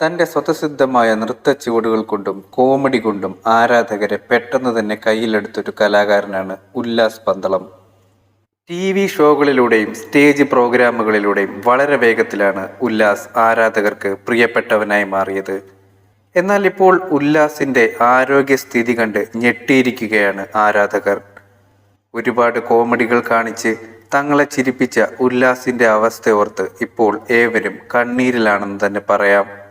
തന്റെ സ്വതസിദ്ധമായ നൃത്ത ചുവടുകൾ കൊണ്ടും കോമഡി കൊണ്ടും ആരാധകരെ പെട്ടെന്ന് തന്നെ കയ്യിലെടുത്തൊരു കലാകാരനാണ് ഉല്ലാസ് പന്തളം. ടി വി ഷോകളിലൂടെയും സ്റ്റേജ് പ്രോഗ്രാമുകളിലൂടെയും വളരെ വേഗത്തിലാണ് ഉല്ലാസ് ആരാധകർക്ക് പ്രിയപ്പെട്ടവനായി മാറിയത്. എന്നാൽ ഇപ്പോൾ ഉല്ലാസിന്റെ ആരോഗ്യസ്ഥിതി കണ്ട് ഞെട്ടിയിരിക്കുകയാണ് ആരാധകർ. ഒരുപാട് കോമഡികൾ കാണിച്ച് തങ്ങളെ ചിരിപ്പിച്ച ഉല്ലാസിന്റെ അവസ്ഥയോർത്ത് ഇപ്പോൾ ഏവരും കണ്ണീരിലാണെന്ന് തന്നെ പറയാം.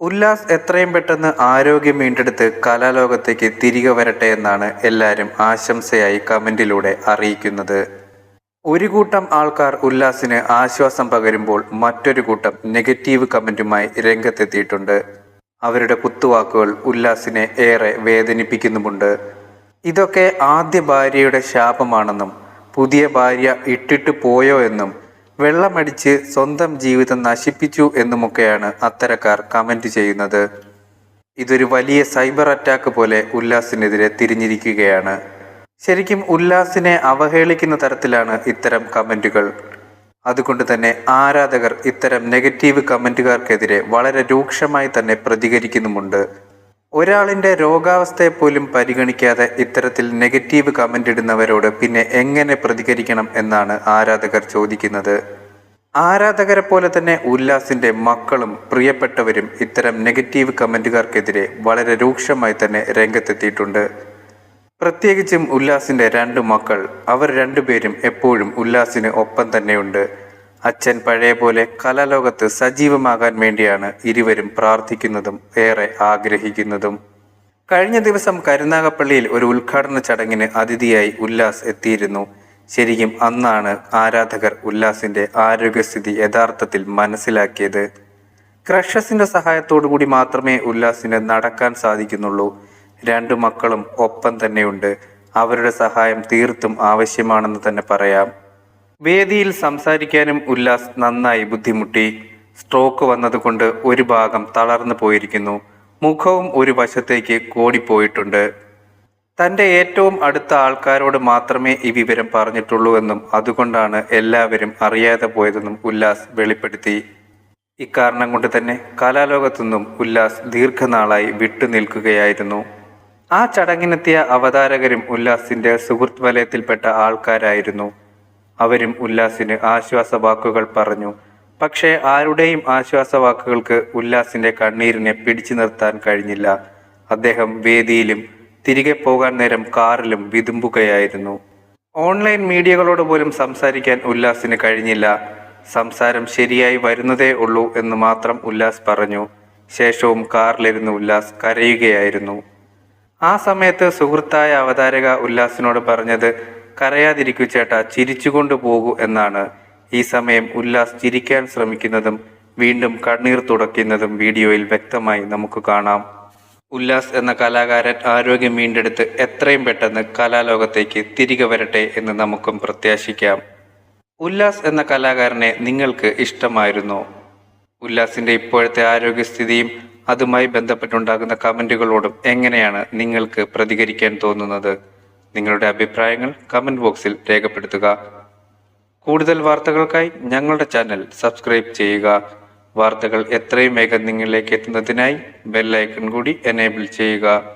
ഉല്ലാസ് എത്രയും പെട്ടെന്ന് ആരോഗ്യം വീണ്ടെടുത്ത് കലാലോകത്തേക്ക് തിരികെ വരട്ടെ എന്നാണ് എല്ലാവരും ആശംസയായി കമന്റിലൂടെ അറിയിക്കുന്നത്. ഒരു കൂട്ടം ആൾക്കാർ ഉല്ലാസിന് ആശ്വാസം പകരുമ്പോൾ മറ്റൊരു കൂട്ടം നെഗറ്റീവ് കമന്റുമായി രംഗത്തെത്തിയിട്ടുണ്ട്. അവരുടെ കുത്തുവാക്കുകൾ ഉല്ലാസിനെ ഏറെ വേദനിപ്പിക്കുന്നുമുണ്ട്. ഇതൊക്കെ ആദ്യ ഭാര്യയുടെ ശാപമാണെന്നും പുതിയ ഭാര്യ ഇട്ടിട്ട് പോയോ എന്നും വെള്ളമടിച്ച് സ്വന്തം ജീവിതം നശിപ്പിച്ചു എന്നുമൊക്കെയാണ് അത്തരക്കാർ കമന്റ് ചെയ്യുന്നത്. ഇതൊരു വലിയ സൈബർ അറ്റാക്ക് പോലെ ഉല്ലാസിനെതിരെ തിരിഞ്ഞിരിക്കുകയാണ്. ശരിക്കും ഉല്ലാസിനെ അവഹേളിക്കുന്ന തരത്തിലാണ് ഇത്തരം കമന്റുകൾ അതുകൊണ്ട് തന്നെ ആരാധകർ ഇത്തരം നെഗറ്റീവ് കമന്റുകാർക്കെതിരെ വളരെ രൂക്ഷമായി തന്നെ പ്രതികരിക്കുന്നുമുണ്ട്. ഒരാളിന്റെ രോഗാവസ്ഥയെ പോലും പരിഗണിക്കാതെ ഇത്തരത്തിൽ നെഗറ്റീവ് കമന്റ് ഇടുന്നവരോട് പിന്നെ എങ്ങനെ പ്രതികരിക്കണം എന്നാണ് ആരാധകർ ചോദിക്കുന്നത്. ആരാധകരെ പോലെ തന്നെ ഉല്ലാസിന്റെ മക്കളും പ്രിയപ്പെട്ടവരും ഇത്തരം നെഗറ്റീവ് കമന്റുകാർക്കെതിരെ വളരെ രൂക്ഷമായി തന്നെ രംഗത്തെത്തിയിട്ടുണ്ട്. പ്രത്യേകിച്ചും ഉല്ലാസിന്റെ രണ്ട് മക്കൾ അവർ രണ്ടുപേരും എപ്പോഴും ഉല്ലാസിന് ഒപ്പം തന്നെയുണ്ട്. അച്ഛൻ പഴയ പോലെ കലാലോകത്ത് സജീവമാകാൻ വേണ്ടിയാണ് ഇരുവരും പ്രാർത്ഥിക്കുന്നതും ഏറെ ആഗ്രഹിക്കുന്നതും. കഴിഞ്ഞ ദിവസം കരുനാഗപ്പള്ളിയിൽ ഒരു ഉദ്ഘാടന ചടങ്ങിന് അതിഥിയായി ഉല്ലാസ് എത്തിയിരുന്നു. ശരിക്കും അന്നാണ് ആരാധകർ ഉല്ലാസിന്റെ ആരോഗ്യസ്ഥിതി യഥാർത്ഥത്തിൽ മനസ്സിലാക്കിയത്. ക്രഷസിന്റെ സഹായത്തോടു കൂടി മാത്രമേ ഉല്ലാസിന് നടക്കാൻ സാധിക്കുന്നുള്ളൂ. രണ്ടു മക്കളും ഒപ്പം തന്നെയുണ്ട്. അവരുടെ സഹായം തീർത്തും ആവശ്യമാണെന്ന് തന്നെ പറയാം. വേദിയിൽ സംസാരിക്കാനും ഉല്ലാസ് നന്നായി ബുദ്ധിമുട്ടി. സ്ട്രോക്ക് വന്നതുകൊണ്ട് ഒരു ഭാഗം തളർന്നു പോയിരിക്കുന്നു. മുഖവും ഒരു വശത്തേക്ക് കോടിപ്പോയിട്ടുണ്ട്. തന്റെ ഏറ്റവും അടുത്ത ആൾക്കാരോട് മാത്രമേ ഈ വിവരം പറഞ്ഞിട്ടുള്ളൂ എന്നും അതുകൊണ്ടാണ് എല്ലാവരും അറിയാതെ പോയതെന്നും ഉല്ലാസ് വെളിപ്പെടുത്തി. ഇക്കാരണം കൊണ്ട് തന്നെ കലാലോകത്തുനിന്നും ഉല്ലാസ് ദീർഘനാളായി വിട്ടുനിൽക്കുകയായിരുന്നു. ആ ചടങ്ങിനെത്തിയ അവതാരകരും ഉല്ലാസിന്റെ സുഹൃത്ത് വലയത്തിൽപ്പെട്ട ആൾക്കാരായിരുന്നു. അവരും ഉല്ലാസിന് ആശ്വാസ വാക്കുകൾ പറഞ്ഞു. പക്ഷേ ആരുടെയും ആശ്വാസ വാക്കുകൾക്ക് ഉല്ലാസിന്റെ കണ്ണീരിനെ പിടിച്ചു നിർത്താൻ കഴിഞ്ഞില്ല. അദ്ദേഹം വേദിയിലും തിരികെ പോകാൻ നേരം കാറിലും വിതുമ്പുകയായിരുന്നു. ഓൺലൈൻ മീഡിയകളോട് പോലും സംസാരിക്കാൻ ഉല്ലാസിന് കഴിഞ്ഞില്ല. സംസാരം ശരിയായി വരുന്നതേ ഉള്ളൂ എന്ന് മാത്രം ഉല്ലാസ് പറഞ്ഞു. ശേഷവും കാറിലിരുന്ന് ഉല്ലാസ് കരയുകയായിരുന്നു. ആ സമയത്ത് സുഹൃത്തായ അവതാരക ഉല്ലാസിനോട് പറഞ്ഞത് കരയാതിരിക്കൂ ചേട്ടാ ചിരിച്ചുകൊണ്ട് പോകൂ എന്നാണ്. ഈ സമയം ഉല്ലാസ് ചിരിക്കാൻ ശ്രമിക്കുന്നതും വീണ്ടും കണ്ണീർ തുടയ്ക്കുന്നതും വീഡിയോയിൽ വ്യക്തമായി നമുക്ക് കാണാം. ഉല്ലാസ് എന്ന കലാകാരൻ ആരോഗ്യം വീണ്ടെടുത്ത് എത്രയും പെട്ടെന്ന് കലാലോകത്തേക്ക് തിരികെ വരട്ടെ എന്ന് നമുക്കും പ്രത്യാശിക്കാം. ഉല്ലാസ് എന്ന കലാകാരനെ നിങ്ങൾക്ക് ഇഷ്ടമായിരുന്നോ? ഉല്ലാസിന്റെ ഇപ്പോഴത്തെ ആരോഗ്യസ്ഥിതിയും അതുമായി ബന്ധപ്പെട്ടുണ്ടാകുന്ന കമന്റുകളോടും എങ്ങനെയാണ് നിങ്ങൾക്ക് പ്രതികരിക്കാൻ തോന്നുന്നത്? നിങ്ങളുടെ അഭിപ്രായങ്ങൾ കമന്റ് ബോക്സിൽ രേഖപ്പെടുത്തുക. കൂടുതൽ വാർത്തകൾക്കായി ഞങ്ങളുടെ ചാനൽ സബ്സ്ക്രൈബ് ചെയ്യുക. വാർത്തകൾ എത്രയും വേഗം നിങ്ങളിലേക്ക് എത്തുന്നതിനായി ബെല്ലൈക്കൺ കൂടി എനേബിൾ ചെയ്യുക.